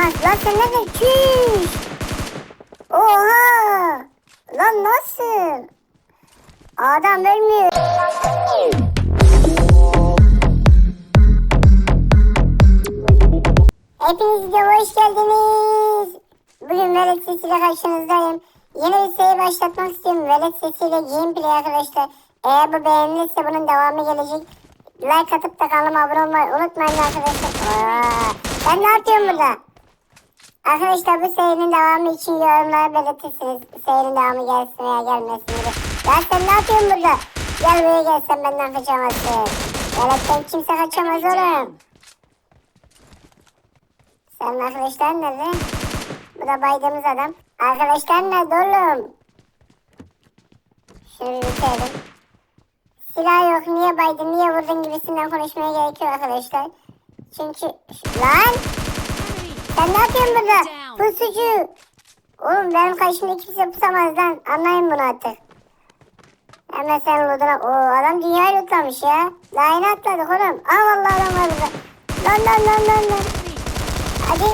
Aha lan sen nereden? Çüş. Oha. Lan nasıl? Adam ölmüyor. Hepiniz videoma hoş geldiniz. Bugün velet sesiyle karşınızdayım. Yeni bir seri başlatmak istiyorum. Velet sesiyle gameplay arkadaşlar. Eğer bu beğenilirse bunun devamı gelecek. Like atıp da kanalıma abone olmayı unutmayın arkadaşlar. Aa, ben ne yapıyorum burada? Arkadaşlar bu serinin devamı için yorumlara belirtirsiniz. Serinin devamı gelsin veya gelmesin diye. Ya sen ne yapıyorsun burada? Gel buraya gel sen benden kaçamazsın. Veletten kimse kaçamaz oğlum. Senin arkadaşlar nerede? Bu da baydığımız adam. Arkadaşlar nerede oğlum? Şunu bitirelim. Silah yok niye baydın niye vurdun gibisinden konuşmaya gerekiyor arkadaşlar. Çünkü lan sen ne yapıyorsun burada? Pusucu. Oğlum benim karşımda kimse pusamaz lan. Anlayın bunu artık. Hemen sen lootuna. Oo adam dünyayı lootlamış ya. Daha yeni atladık oğlum. Aa vallahi adam var burada. Lan lan lan lan lan. Hadi.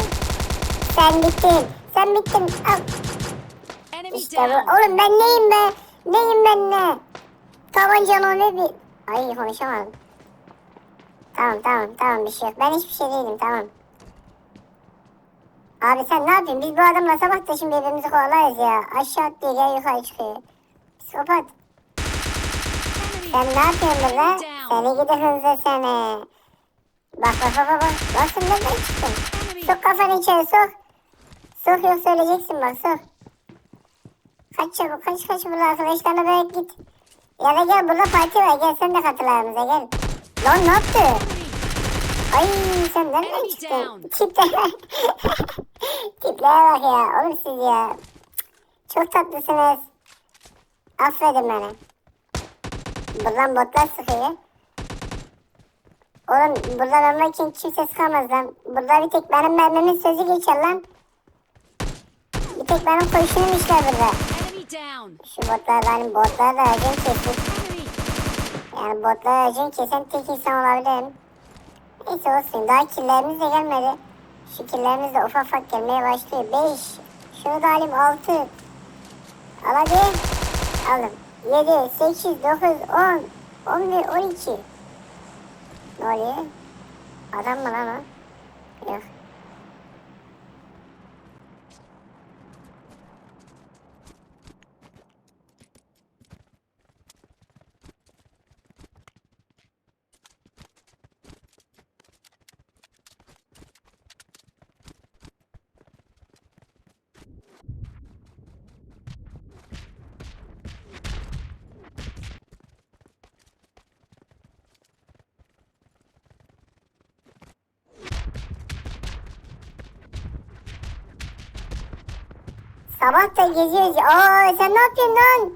Sen bittin. Sen bittin. Al. İşte bu. Oğlum ben neyim be? Neyim ben ne? Tabancalı ne bir... Ay konuşamadım. Tamam tamam tamam bir şey yok. Ben hiçbir şey değilim tamam. Abi sen ne yapıyorsun? Biz bu adamla sabah da şimdi birbirimizi kovalarız ya. Aşağı atlıyor gel yukarı çıkıyor. Psikopat. Sen ne yapıyorsun burada? Seni gidi hınzır seni. Bak bak bak bak. sen nereden çıktın? Sok kafanı içeri sok. Sok yok söyleyeceksin bak sok. Kaç çabuk kaç kaç burada arkadaşlarla böyle git. Ya da gel burada parti var gel sen de katıl aramıza gel. Lan ne yaptı? Ay sen nereden çıktın? down. Tiplere bak ya oğlum siz ya. Çok tatlısınız. Affedin beni. Buradan botlar sıkıyor. Oğlum buradan ölmek için kimse sıkamaz lan. Burada bir tek benim mermimin sözü geçer lan. Bir tek benim koşunum işler burada. Şu botlar benim botlar da öcüm kesin. Yani botlar öcüm kesen tek insan olabilirim. Neyse olsun daha killerimiz de gelmedi. Şu killerimiz de ufak ufak gelmeye başlıyor. 5. Şunu da alayım 6. Al hadi. Aldım. 7, 8, 9, 10, 11, 12. Ne oluyor? Adam mı lan o? Yok. Sabah da geziyoruz. Aa sen ne yapıyorsun lan?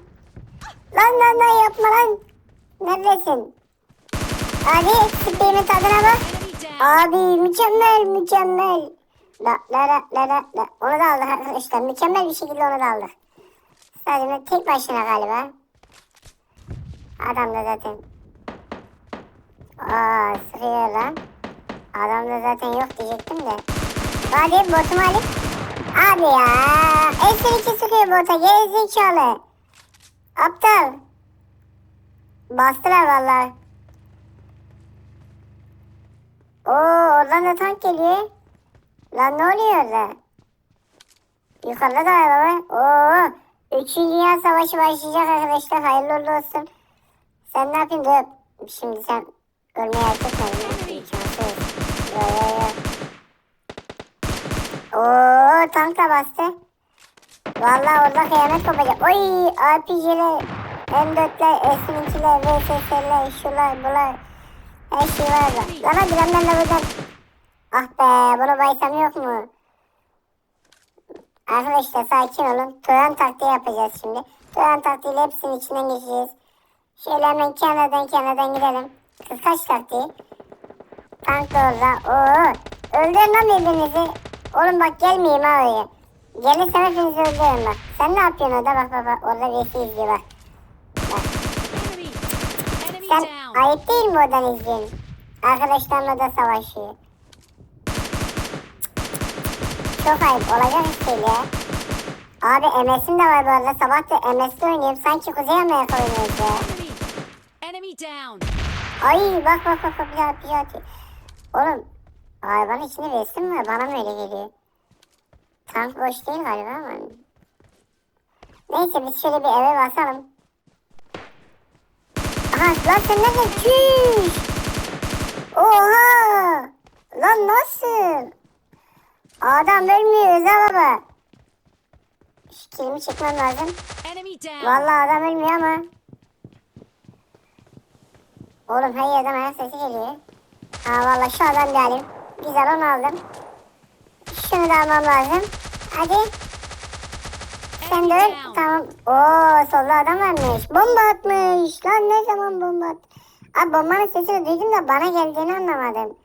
Lan lan lan yapma lan. Neredesin? Hadi spreyimin tadına bak. Abi mükemmel mükemmel. La la la la la la. Onu da aldık arkadaşlar. Mükemmel bir şekilde onu da aldık. Sadece tek başına galiba. Adam da zaten. Aa sıkıyor lan. Adam da zaten yok diyecektim de. Hadi botumu alayım. Abi ya. Esir iki sıkıyor bota. Gerizekalı. Aptal. Bastılar vallahi. Oo oradan da tank geliyor. Lan ne oluyor orada? Yukarıda da var baba. Oo. Üçüncü Dünya Savaşı başlayacak arkadaşlar. Hayırlı uğurlu olsun. Sen ne yapayım dur. Şimdi sen ölmeye etmedin. İmkansız. Yo yo yo. Oo tank da bastı. Vallahi orada kıyamet kopacak. Oy RPG'ler, M4'ler, S2'ler, VSS'ler, şular bular. Her şey var. Lan hadi lan ben de buradan. Ah be bunu baysam yok mu? Arkadaşlar sakin olun. Turan taktiği yapacağız şimdi. Turan taktiğiyle hepsinin içinden geçeceğiz. Şöyle hemen kenardan kenardan gidelim. Kıskaç taktiği. Tank da orada. Oo. Öldürün lan birbirinizi. Oğlum bak gelmeyeyim ha oraya. Gelirsem hepinizi öldürürüm bak. Sen ne yapıyorsun orada bak bak bak. Orada birisi izliyor bak. Enemy Sen ayıp değil mi oradan izliyorsun? Arkadaşlarla da savaşıyor. çok ayıp. Olacak iş değil ya. Abi MS'im de var bu arada. Sabah da MS'de oynuyorum. Sanki Kuzey Amerika oynuyoruz ya. Ay bak bak bak bak bir daha bir daha atıyor. Oğlum hayvanın içinde resim var. Bana mı öyle geliyor? Tank boş değil galiba ama. Neyse biz şöyle bir eve basalım. Aha lan sen nereden? Çüş! Oha! Lan nasıl? Adam ölmüyor Rıza baba. Şu kilimi çekmem lazım. Vallahi adam ölmüyor ama. Oğlum her yerden ayak sesi geliyor. Ha vallahi şu adam alayım. Güzel onu aldım. Şunu da almam lazım. Hadi. Sen de öl. Tamam. Oo solda adam varmış. Bomba atmış. Lan ne zaman bomba at? Abi bombanın sesini duydum da bana geldiğini anlamadım.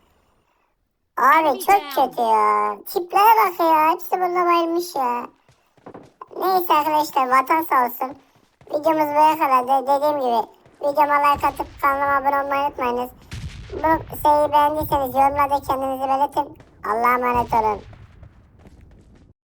Abi çok kötü ya. Tiplere bak ya. Hepsi burada bayılmış ya. Neyse arkadaşlar vatan sağ olsun. Videomuz buraya kadardı. Dediğim gibi videoma like atıp kanalıma abone olmayı unutmayınız. Bu seriyi beğendiyseniz yorumlarda kendinizi belirtin. Allah'a emanet olun.